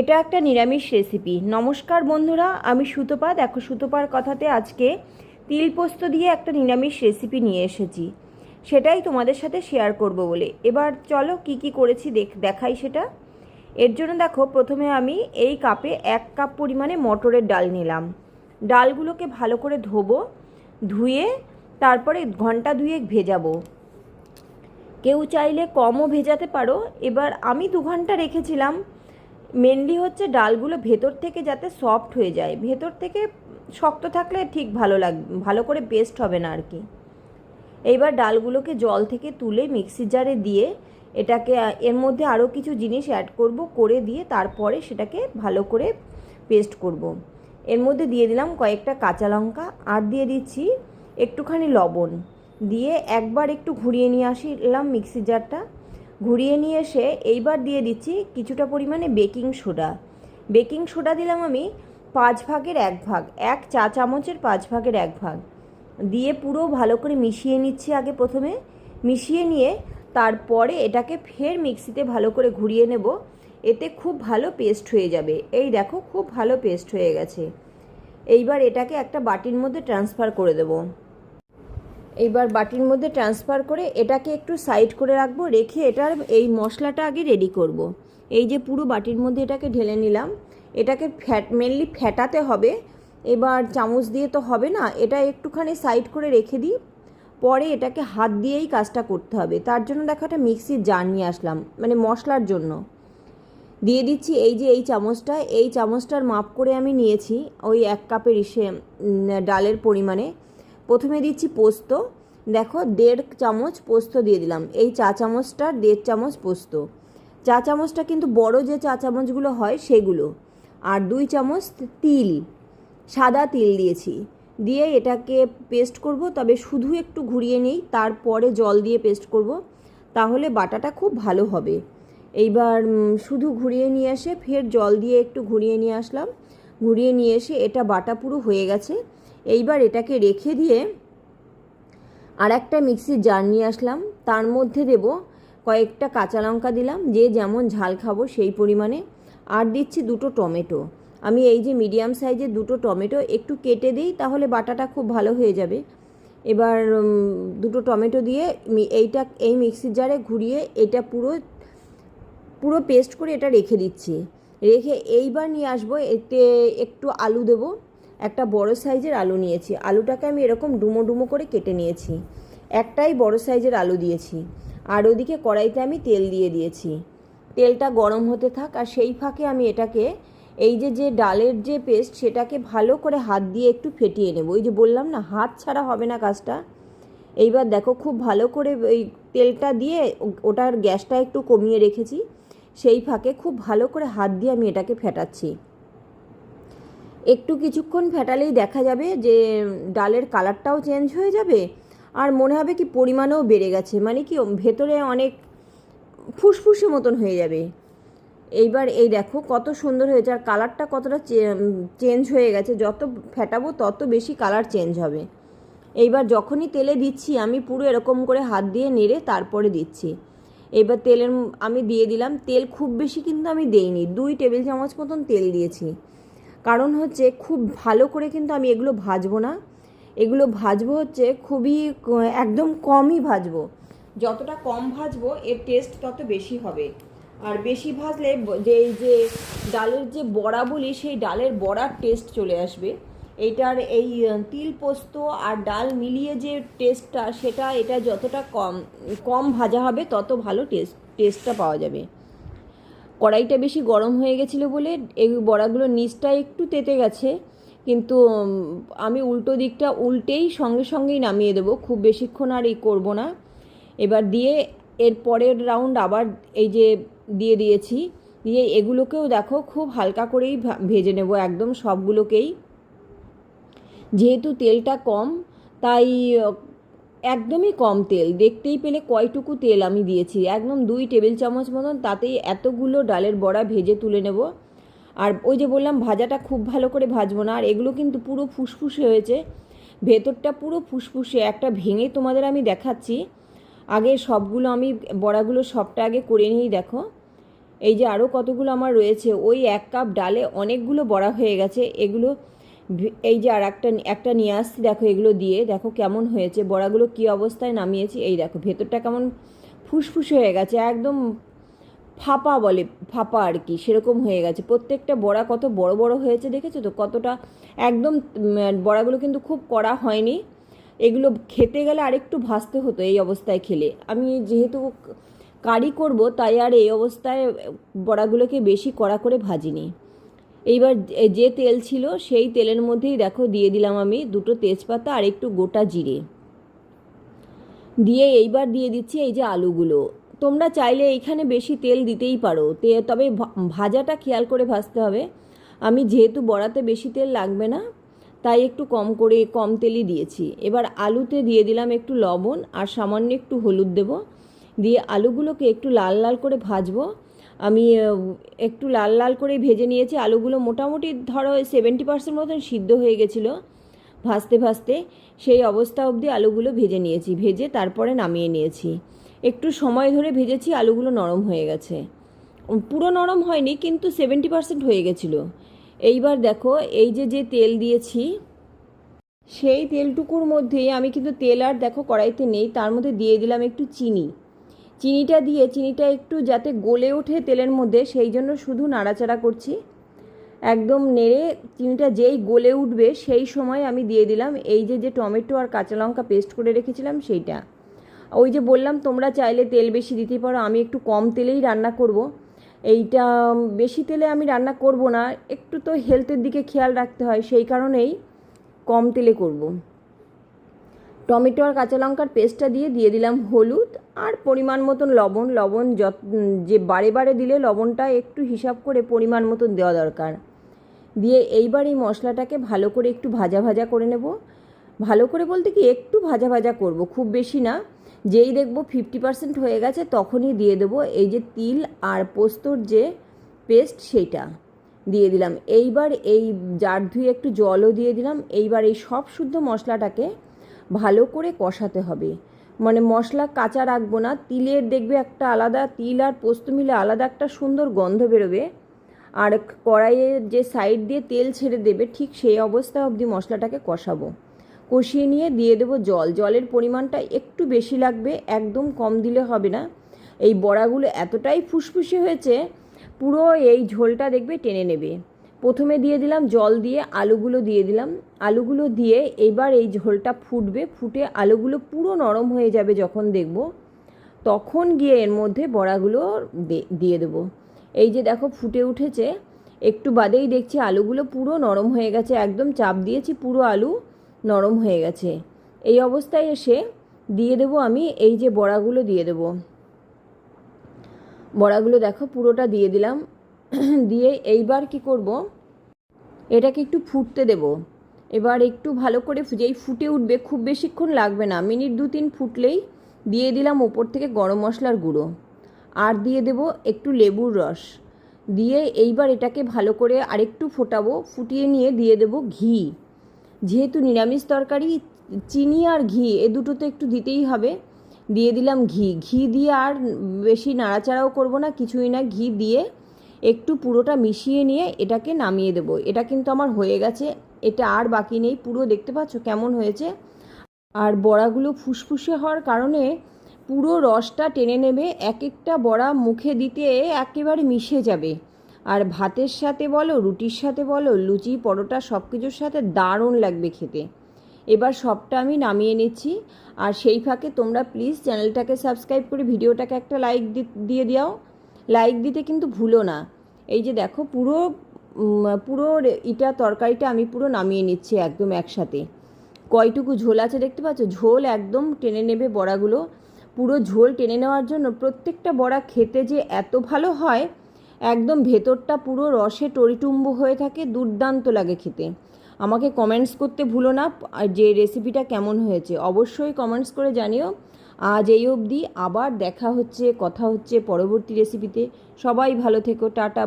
এটা একটা নিরামিষ রেসিপি নমস্কার বন্ধুরা, আমি সুতপা দেখো, সুতপার কথাতে আজকে তিল পোস্ত দিয়ে একটা নিরামিষ রেসিপি নিয়ে এসেছি। সেটাই তোমাদের সাথে শেয়ার করব বলে। এবার চলো কি কি করেছি দেখ দেখাই সেটা। এর জন্য দেখো, প্রথমে আমি এই কাপে এক কাপ পরিমাণে মটরের ডাল নিলাম। ডালগুলোকে ভালো করে ধোবো, ধুয়ে তারপরে ঘণ্টা দুয়েক ভেজাবো। কেউ চাইলে কমও ভেজাতে পারো। এবার আমি দু ঘণ্টা রেখেছিলাম মেনলি হচ্ছে ডালগুলো ভেতর থেকে যাতে সফট হয়ে যায়। ভেতর থেকে শক্ত থাকলে ঠিক ভালো লাগ, ভালো করে পেস্ট হবে না আর কি এইবার ডালগুলোকে জল থেকে তুলে মিক্সি জারে দিয়ে এটাকে, এর মধ্যে আরও কিছু জিনিস অ্যাড করব, করে দিয়ে তারপরে সেটাকে ভালো করে পেস্ট করব। এর মধ্যে দিয়ে দিলাম কয়েকটা কাঁচা লঙ্কা আর দিয়ে দিচ্ছি একটুখানি লবণ। দিয়ে একবার একটু ঘুরিয়ে নিয়ে আসলাম মিক্সি জারটা ঘুরিয়ে নিয়ে এসে এইবার দিয়ে দিচ্ছি কিছুটা পরিমাণে বেকিং সোডা। বেকিং সোডা দিলাম আমি পাঁচ ভাগের এক ভাগ, এক চা চামচের পাঁচ ভাগের এক ভাগ। দিয়ে পুরো ভালো করে মিশিয়ে নিচ্ছি আগে প্রথমে। মিশিয়ে নিয়ে তারপরে এটাকে ফের মিক্সিতে ভালো করে ঘুরিয়ে নেব। এতে খুব ভালো পেস্ট হয়ে যাবে। এই দেখো, খুব ভালো পেস্ট হয়ে গেছে। এইবার এটাকে একটা বাটির মধ্যে ট্রান্সফার করে দেবো। এইবার বাটির মধ্যে ট্রান্সফার করে এটাকে একটু সাইড করে রাখব, রেখে এটার এই মশলাটা আগে রেডি করব। এই যে পুরো বাটির মধ্যে এটাকে ঢেলে নিলাম, এটাকে ফ্যাট মেনলি ফ্যাটাতে হবে। এবার চামচ দিয়ে তো হবে না, এটা একটুখানি সাইড করে রেখে দিই। পরে এটাকে হাত দিয়েই কাজটা করতে হবে। তার জন্য দেখো একটা মিক্সির জার নিয়ে আসলাম মানে মশলার জন্য। দিয়ে দিচ্ছি এই যে এই চামচটা, এই চামচটার মাপ করে আমি নিয়েছি ওই এক কাপের ইসে ডালের পরিমাণে। প্রথমে দিচ্ছি পোস্ত। দেখো, দেড় চামচ পোস্ত দিয়ে দিলাম। এই চা চামচটার দেড় চামচ পোস্ত। চা চামচটা কিন্তু বড় যে চা চামচগুলো হয় সেগুলো। আর দুই চামচ তিল, সাদা তিল দিয়েছি। দিয়ে এটাকে পেস্ট করব, তবে শুধু একটু ঘুরিয়ে নিই, তারপরে জল দিয়ে পেস্ট করব, তাহলে বাটাটা খুব ভালো হবে। এইবার শুধু ঘুরিয়ে নিয়ে এসে ফের জল দিয়ে একটু ঘুরিয়ে নিয়ে আসলাম। ঘুরিয়ে নিয়ে এসে এটা বাটা পুরো হয়ে গেছে। এইবার এটাকে রেখে দিয়ে আর একটা মিক্সির জার নিয়ে আসলাম। তার মধ্যে দেব কয়েকটা কাঁচা লঙ্কা দিলাম, যে যেমন ঝাল খাব সেই পরিমাণে। আর দিচ্ছি দুটো টমেটো। আমি এই যে মিডিয়াম সাইজের দুটো টমেটো একটু কেটে দিই, তাহলে বাটাটা খুব ভালো হয়ে যাবে। এবার দুটো টমেটো দিয়ে এইটা, এই মিক্সির জারে ঘুরিয়ে এটা পুরো পুরো পেস্ট করে এটা রেখে দিচ্ছি। রেখে এইবার নিয়ে আসব, এতে একটু আলু দেবো। একটা বড় সাইজের আলু নিয়েছি। আলুটাকে আমি এরকম ডুমো ডুমো করে কেটে নিয়েছি। একটাই বড় সাইজের আলু দিয়েছি। আর ওদিকে কড়াইতে আমি তেল দিয়ে দিয়েছি। তেলটা গরম হতে থাক আর সেই ফাঁকে আমি এটাকে, এই যে যে ডালের যে পেস্ট, সেটাকে ভালো করে হাত দিয়ে একটু ফেটিয়ে নেব। ওই যে বললাম না, হাত ছাড়া হবে না কাজটা। এইবার দেখো খুব ভালো করে ওই তেলটা দিয়ে ওটার গ্যাসটা একটু কমিয়ে রেখেছি। সেই ফাঁকে খুব ভালো করে হাত দিয়ে আমি এটাকে ফেটাচ্ছি। একটু কিছুক্ষণ ফেটালেই দেখা যাবে যে ডালের কালারটাও চেঞ্জ হয়ে যাবে আর মনে হবে কি পরিমাণও বেড়ে গেছে। মানে কি ভেতরে অনেক ফুসফুসে মতন হয়ে যাবে। এইবার এই দেখো কত সুন্দর হয়েছে আর কালারটা কতটা চেঞ্জ হয়ে গেছে। যত ফেটাবো তত বেশি কালার চেঞ্জ হবে। এইবার যখনই তেলে দিচ্ছি, আমি পুরো এরকম করে হাত দিয়ে নেড়ে তারপরে দিচ্ছি। এবার তেলের আমি দিয়ে দিলাম, তেল খুব বেশি কিন্তু আমি দেইনি। দুই টেবিল চামচ মতন তেল দিয়েছি। কারণ হচ্ছে খুব ভালো করে কিন্তু আমি এগুলো ভাজবো না। এগুলো ভাজবো হচ্ছে খুবই, একদম কমই ভাজবো। যতটা কম ভাজবো, এর টেস্ট তত বেশি হবে। আর বেশি ভাজলে যে এই যে ডালের যে বড়া বলি, সেই ডালের বড়ার টেস্ট চলে আসবে। এইটার এই তিল পোস্ত আর ডাল মিলিয়ে যে টেস্টটা সেটা এটা যতটা কম কম ভাজা হবে, তত ভালো টেস্ট টেস্টটা পাওয়া যাবে। কড়াইটা বেশি গরম হয়ে গেছিল বলে এই বড়াগুলো নিচটা একটু তেতে গেছে। কিন্তু আমি উল্টো দিকটা উল্টেই সঙ্গে সঙ্গেই নামিয়ে দেবো। খুব বেশিক্ষণ আর এই করব না। এবার দিয়ে এর পরের রাউন্ড আবার এই যে দিয়ে দিয়েছি। দিয়ে এগুলোকেও দেখো খুব হালকা করেই ভেজে নেব একদম সবগুলোকেই। যেহেতু তেলটা কম, তাই একদমই কম তেল, দেখতেই পেলে কয়টুকু তেল আমি দিয়েছি। একদম দুই টেবিল চামচ মতন, তাতেই এতগুলো ডালের বড়া ভেজে তুলে নেব। আর ওই যে বললাম, ভাজাটা খুব ভালো করে ভাজবো না, আর এগুলো কিন্তু পুরো ফুসফুসে হয়েছে। ভেতরটা পুরো ফুসফুসে, একটা ভেঙে তোমাদের আমি দেখাচ্ছি। আগে সবগুলো আমি বড়াগুলো সবটা আগে করে নিয়েই দেখো। এই যে আরও কতগুলো আমার রয়েছে, ওই এক কাপ ডালে অনেকগুলো বড়া হয়ে গেছে। এগুলো এই যে আর একটা একটা নিয়ে আসছি, দেখো এগুলো দিয়ে, দেখো কেমন হয়েছে, বড়াগুলো কী অবস্থায় নামিয়েছি, এই দেখো ভেতরটা কেমন ফুসফুস হয়ে গেছে, একদম ফাঁপা বলে, ফাঁপা আর কি, সেরকম হয়ে গেছে। প্রত্যেকটা বড়া কত বড় বড় হয়েছে দেখেছ তো? কতটা একদম বড়াগুলো কিন্তু খুব কড়া হয়নি। এগুলো খেতে গেলে আরেকটু ভাজতে হতো এই অবস্থায় খেলে। আমি যেহেতু কারি করব, তাই আর এই অবস্থায় বড়াগুলোকে বেশি কড়া করে ভাজিনি। এইবার যে- তেল ছিল, সেই তেলের মধ্যেই দেখো দিয়ে দিলাম আমি দুটো তেজপাতা আর একটু গোটা জিরে। দিয়ে এইবার দিয়ে দিচ্ছি এই যে আলুগুলো। তোমরা চাইলে এইখানে বেশি তেল দিতেই পারো। তে, তবে ভাজাটা খেয়াল করে ভাজতে হবে। আমি যেহেতু বড়াতে বেশি তেল লাগবে না, তাই একটু কম করে কম তেলই দিয়েছি। এবার আলুতে দিয়ে দিলাম একটু লবণ আর সামান্য একটু হলুদ দেব। দিয়ে আলুগুলোকে একটু লাল লাল করে ভাজবো। আমি একটু লাল লাল করে ভেজে নিয়েছি। আলুগুলো মোটামুটি ধরো সেভেন্টি পার্সেন্ট মতন সিদ্ধ হয়ে গেছিল ভাজতে ভাজতে। সেই অবস্থা অবধি আলুগুলো ভেজে নিয়েছি। ভেজে তারপরে নামিয়ে নিয়েছি। একটু সময় ধরে ভেজেছি, আলুগুলো নরম হয়ে গেছে। পুরো নরম হয়নি, কিন্তু সেভেন্টি পার্সেন্ট হয়ে গেছিল। এইবার দেখো, এই যে যে তেল দিয়েছি, সেই তেলটুকুর মধ্যেই আমি কিন্তু তেল আর দেখো কড়াইতে নেই, তার মধ্যে দিয়ে দিলাম একটু চিনি। চিনিটা দিয়ে, চিনিটা একটু যাতে গলে ওঠে তেলের মধ্যে, সেই জন্য শুধু নাড়াচাড়া করছি। একদম নেড়ে চিনিটা যেই গলে উঠবে, সেই সময় আমি দিয়ে দিলাম এই যে যে টমেটো আর কাঁচা লঙ্কা পেস্ট করে রেখেছিলাম সেইটা। ওই যে বললাম, তোমরা চাইলে তেল বেশি দিতে পারো, আমি একটু কম তেলেই রান্না করব। এইটা, বেশি তেলে আমি রান্না করব না, একটু তো হেলথের দিকে খেয়াল রাখতে হয়, সেই কারণেই কম তেলে করব। টমেটো আর কাঁচা লঙ্কার পেস্টটা দিয়ে দিয়ে দিলাম হলুদ আর পরিমাণ মতন লবণ। লবণ যত যে বারে বারে দিলে লবণটা একটু হিসাব করে পরিমাণ মতন দেওয়া দরকার। দিয়ে এইবার এই মশলাটাকে ভালো করে একটু ভাজা ভাজা করে নেব। ভালো করে বলতে কি একটু ভাজা ভাজা করব, খুব বেশি না। যেই দেখব ফিফটি পার্সেন্ট হয়ে গেছে তখনই দিয়ে দেবো এই যে তিল আর পোস্তর যে পেস্ট সেইটা। দিয়ে দিলাম। এইবার এই জার ধুয়ে একটু জলও দিয়ে দিলাম। এইবার এই সব শুদ্ধ মশলাটাকে ভালো করে কষাতে হবে। মানে মশলা কাঁচা রাখব না, তিলের দেখবে একটা আলাদা, তিল আর পোস্ত মিলে আলাদা একটা সুন্দর গন্ধ বেরোবে। আর কড়াইয়ের যে সাইড দিয়ে তেল ছেড়ে দেবে, ঠিক সেই অবস্থা অবধি মশলাটাকে কষাবো। কষিয়ে নিয়ে দিয়ে দেবো জল। জলের পরিমাণটা একটু বেশি লাগবে, একদম কম দিলে হবে না। এই বড়াগুলো এতটাই ফুসফুসে হয়েছে, পুরো এই ঝোলটা দেখবে টেনে নেবে। প্রথমে দিয়ে দিলাম জল দিয়ে আলুগুলো দিয়ে দিলাম। আলুগুলো দিয়ে এবার এই ঝোলটা ফুটবে। ফুটে আলুগুলো পুরো নরম হয়ে যাবে যখন দেখব। তখন গিয়ে এর মধ্যে বড়াগুলো দিয়ে দেবো। এই যে দেখো ফুটে উঠেছে। একটু বাদেই দেখছি আলুগুলো পুরো নরম হয়ে গেছে। একদম চাপ দিয়েছি, পুরো আলু নরম হয়ে গেছে। এই অবস্থায় এসে দিয়ে দেবো আমি এই যে বড়াগুলো দিয়ে দেবো। বড়াগুলো দেখো পুরোটা দিয়ে দিলাম। দিয়ে এইবার কি করব? এটাকে একটু ফুটতে দেব। এবার একটু ভালো করে যেই ফুটে উঠবে, খুব বেশিক্ষণ লাগবে না। মিনিট দু তিন ফুটলেই দিয়ে দিলাম ওপর থেকে গরম মশলার গুঁড়ো। আর দিয়ে দেব একটু লেবুর রস। দিয়ে এইবার এটাকে ভালো করে আরেকটু ফোটাবো। ফুটিয়ে নিয়ে দিয়ে দেব ঘি। যেহেতু নিরামিষ তরকারি, চিনি আর ঘি, এ দুটো তো একটু দিতেই হবে। দিয়ে দিলাম ঘি। ঘি দিয়ে আর বেশি নাড়াচাড়াও করব না, কিছুই না। ঘি দিয়ে একটু পুরোটা মিশিয়ে নিয়ে এটাকে নামিয়ে দেবো। এটা কিন্তু আমার হয়ে গেছে। এটা আর বাকি নেই। পুরো দেখতে পাচ্ছ কেমন হয়েছে। আর বড়াগুলো ফুসফুসে হওয়ার কারণে পুরো রসটা টেনে নেবে। এক একটা বড়া মুখে দিতে একেবারে মিশে যাবে। আর ভাতের সাথে বলো, রুটির সাথে বলো, লুচি, পরোটা সব কিছুর সাথে দারুণ লাগবে খেতে। এবার সবটা আমি নামিয়ে নিচ্ছি। আর সেই ফাঁকে তোমরা প্লিজ চ্যানেলটাকে সাবস্ক্রাইব করে ভিডিওটাকে একটা লাইক দিয়ে দাও। লাইক দিতে কিন্তু ভুলো না। এই যে দেখো, পুরো পুরো ইটা, তরকারিটা আমি পুরো নামিয়ে নিচ্ছি একদম একসাথে। কয়টুকু ঝোল আছে দেখতে পাচ্ছ? ঝোল একদম টেনে নেবে বড়াগুলো। পুরো ঝোল টেনে নেওয়ার জন্য প্রত্যেকটা বড়া খেতে যে এত ভালো হয়, একদম ভেতরটা পুরো রসে টরিটুম্ব হয়ে থাকে, দুর্দান্ত লাগে খেতে। আমাকে কমেন্টস করতে ভুলো না যে রেসিপিটা কেমন হয়েছে, অবশ্যই কমেন্টস করে জানিও। আজ এই অবধি আবার দেখা হচ্ছে কথা হচ্ছে পরবর্তী রেসিপিতে সবাই ভালো থেকো টাটা।